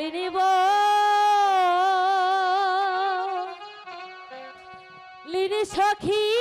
বলে নিব। লিনি সখী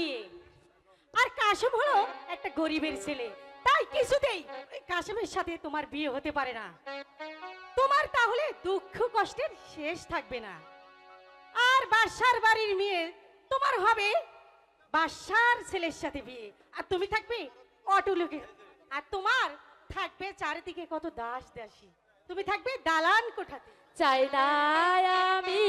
মেয়ে। আর কাশেম হলো একটা গরিবের ছেলে। তাই কিছুতেই কাশেমের সাথে তোমার বিয়ে হতে পারে না। তোমার তাহলে দুঃখ কষ্টের শেষ থাকবে না। আর বাসার বাড়ির মেয়ে, তোমার হবে বাসার ছেলের সাথে বিয়ে। আর তুমি থাকবে অটুলুকে আর তোমার থাকবে চারিদিকে কত দাস দাসী। তুমি থাকবে দালান কোঠাতে। চাই আমি